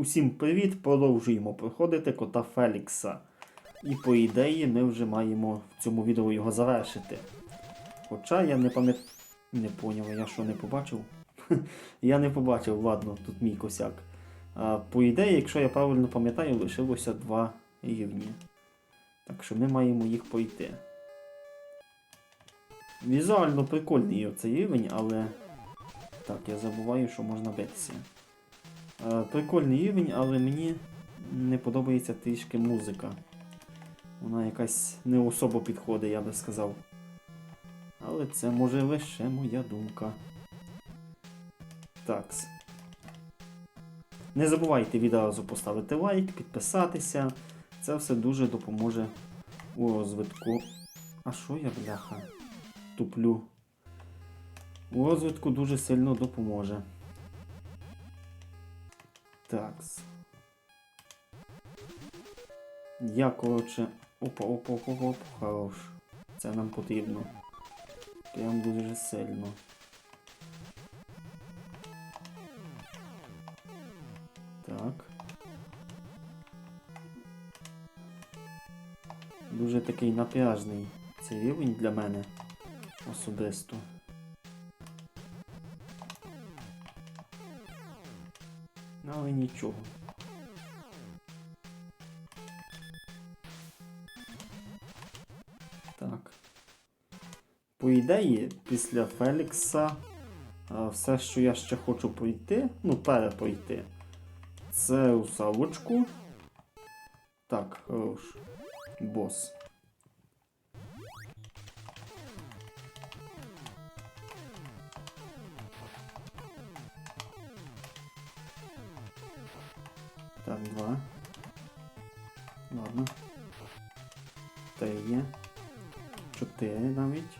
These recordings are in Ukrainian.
Усім привіт! Продовжуємо проходити кота Фелікса. І по ідеї ми вже маємо в цьому відео його завершити. Хоча я не пам'ятаю. Не поняв, я що не побачив? я не побачив, ладно, тут мій косяк. А, по ідеї, якщо я правильно пам'ятаю, лишилося два рівні. Так що ми маємо їх пройти. Візуально прикольний оцей рівень, але. Так, я забуваю, що можна битися. Е, Прикольний рівень, але мені не подобається трішки музика. Вона якась не особо підходить, я би сказав. Але це може лише моя думка. Такс. Не забувайте відразу поставити лайк, підписатися. Це все дуже допоможе у розвитку. А що я, бляха? Туплю. У розвитку дуже сильно допоможе. Такс. Я, коротше. Опа, опа, опа, опа, хорош. Це нам потрібно. Прям дуже сильно. Так. Дуже такий напряжний цей рівень для мене особисто. Але нічого. Так. По ідеї, після Фелікса все, що я ще хочу пройти, ну, перепройти, це русалочку. Так, хорош. Бос. Два. Ладно. Три є. Чотири навіть.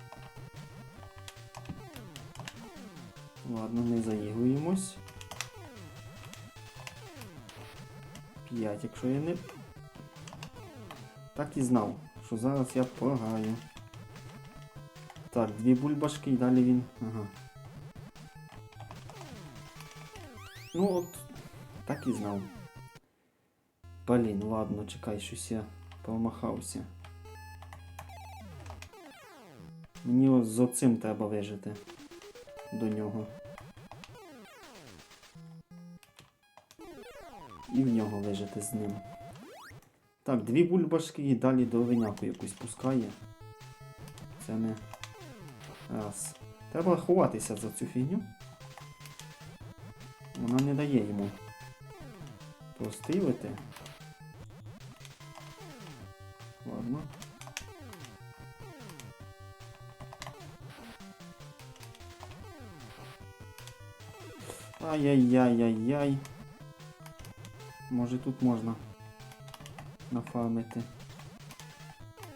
Ладно, не заігуємось. П'ять, якщо я не. Так і знав, що зараз я програю. Так, дві бульбашки і далі він. Ага. Ну от, так і знав. Блін, ладно, чекай, щось я промахався. Мені ось з оцим треба вижити до нього. І в нього вижити з ним. Так, дві бульбашки і далі до виняку якусь пускає. Це не. Раз. Треба ховатися за цю фігню. Вона не дає йому прострілити. Ладно. Ай-яй-яй-яй-яй. Може тут можна нафармити.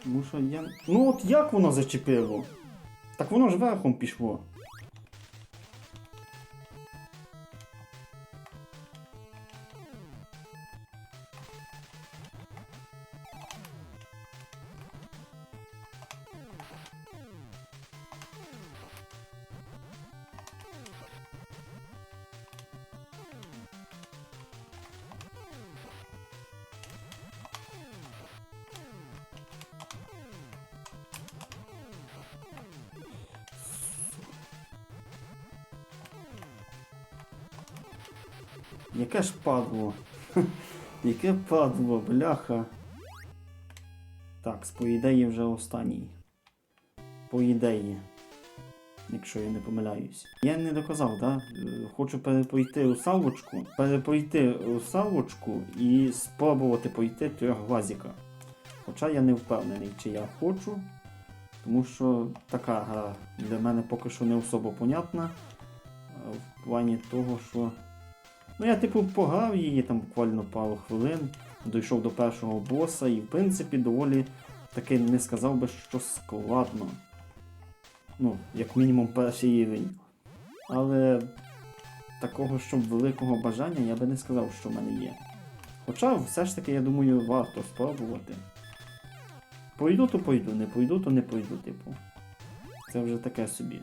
Ну що я. Ну от як воно зачепило? Так воно ж верхом пішло. Яке ж падло? Яке падло, бляха. Так, по ідеї вже останній. По ідеї. Якщо я не помиляюсь. Я не доказав, да? Е, Хочу перепройти русалочку. Перепройти русалочку і спробувати пройти трьохглазіка. Хоча я не впевнений, чи я хочу. Тому що така гра для мене поки що не особо понятна. е, В плані того, що. Ну, я, типу, пограв її там буквально пару хвилин, дійшов до першого боса і, в принципі, доволі таки не сказав би, що складно. Ну, як мінімум перший рівень. Але такого, щоб великого бажання, я би не сказав, що в мене є. Хоча все ж таки, я думаю, варто спробувати. Пойду, то пойду, не пойду, то не пойду, типу. Це вже таке собі.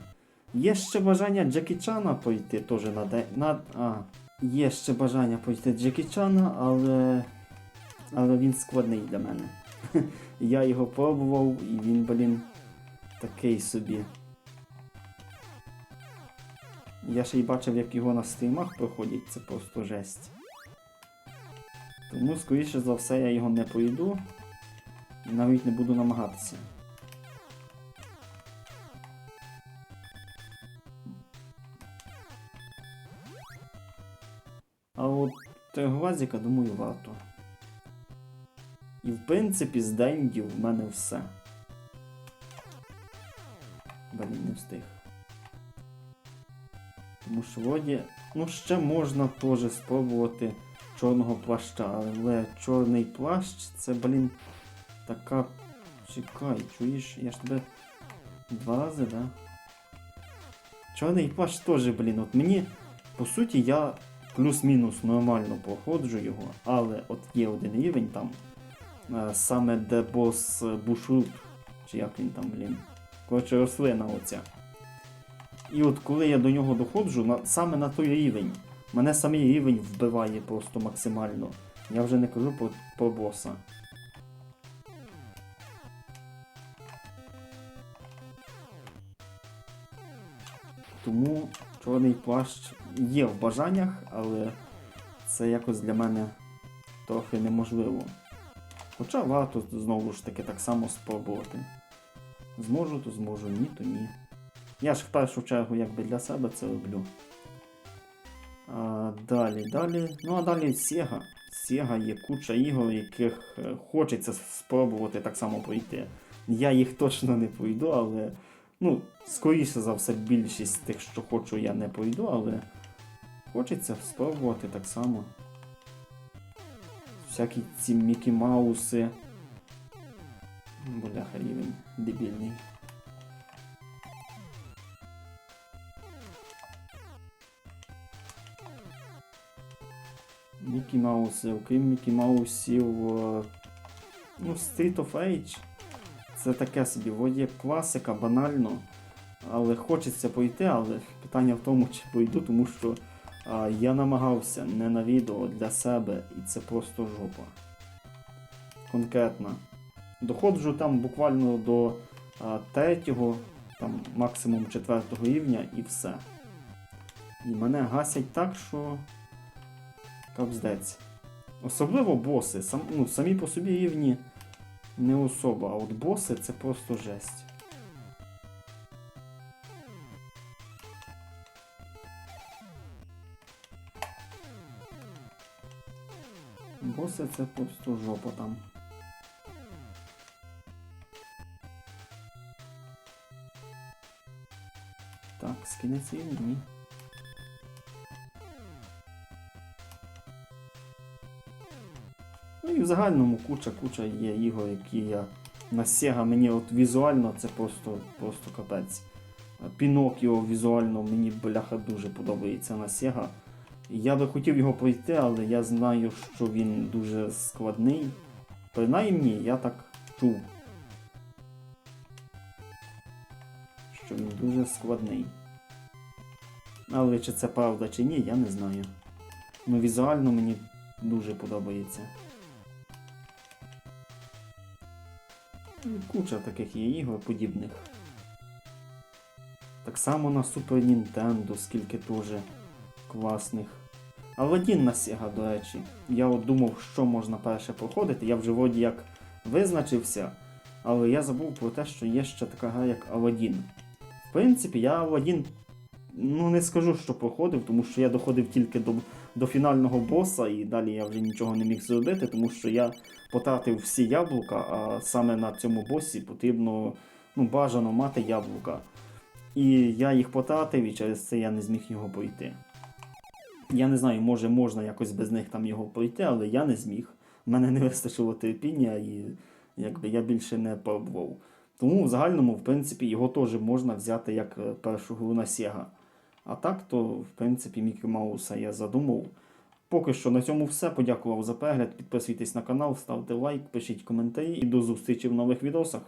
Є ще бажання Джекі Чана пройти теж на де. На... Є ще бажання пройти Джекі Чана, але, але він складний для мене. Я його пробував і він, блін, такий собі. Я ще й бачив, як його на стрімах проходять, це просто жесть. Тому, скоріше за все, я його не пройду і навіть не буду намагатися. От глазіка, думаю, варто. І в принципі з дендів в мене все. Блін, не встиг. Тому що вроді, ну ще можна теж спробувати чорного плаща, але чорний плащ це, блін, така. Чекай, чуєш, я ж тебе два рази, да? Чорний плащ теж, блін, от мені, по суті, я плюс-мінус нормально проходжу його, але от є один рівень там, е, саме де бос Бушрут, чи як він там, блін. Коротше, рослина оця. І от коли я до нього доходжу, на, саме на той рівень, мене самий рівень вбиває просто максимально. Я вже не кажу про, про боса. Тому чорний плащ є в бажаннях, але це якось для мене трохи неможливо. Хоча варто знову ж таки так само спробувати. Зможу, то зможу, ні, то ні. Я ж в першу чергу якби для себе це роблю. А, далі, далі. Ну а далі Sega. Sega є куча ігор, яких е, хочеться спробувати так само пройти. Я їх точно не пройду, але. Ну, скоріше за все, більшість тих, що хочу, я не пройду, але хочеться спробувати так само. Всякі ці Мікі Мауси. Бляха рівень дебільний. Мікі Мауси, окрім Мікі Маусів. Ну, Street of Rage. Це таке собі, як класика, банально. Але хочеться пройти, але питання в тому, чи пройду, тому що я намагався не на відео для себе, і це просто жопа. Конкретно. Доходжу там буквально до а, третього, там максимум четвертого рівня і все. І мене гасять так, що капздець. Особливо боси. Сам, ну, самі по собі рівні не особа, а от боси це просто жесть. Боси це просто жопа там. Так, скинеться і ні. Ну і в загальному куча-куча є ігор, які я на Sega мені от візуально це просто, просто капець. Пінокіо візуально мені бляха дуже подобається на Sega. Я би хотів його пройти, але я знаю, що він дуже складний. Принаймні, я так чув. Що він дуже складний. Але чи це правда чи ні, я не знаю. Ну візуально мені дуже подобається. Ну, Куча таких є ігор подібних. Так само на Super Nintendo, скільки теж класних. Аладдін на Sega, до речі. Я от думав, що можна перше проходити. Я вже вроді як визначився, але я забув про те, що є ще така гра, як Аладдін. В принципі, я Аладдін ну не скажу, що проходив, тому що я доходив тільки до, до фінального боса, і далі я вже нічого не міг зробити, тому що я потратив всі яблука, а саме на цьому босі потрібно ну, бажано мати яблука. І я їх потратив, і через це я не зміг його пройти. Я не знаю, може можна якось без них там його пройти, але я не зміг. У мене не вистачило терпіння і якби я більше не пробував. Тому в загальному, в принципі, його теж можна взяти як е, першу гру на Sega. А так, то, в принципі, Мікі Мауса я задумав. Поки що на цьому все. Подякував за перегляд. Підписуйтесь на канал, ставте лайк, пишіть коментарі і до зустрічі в нових відосах.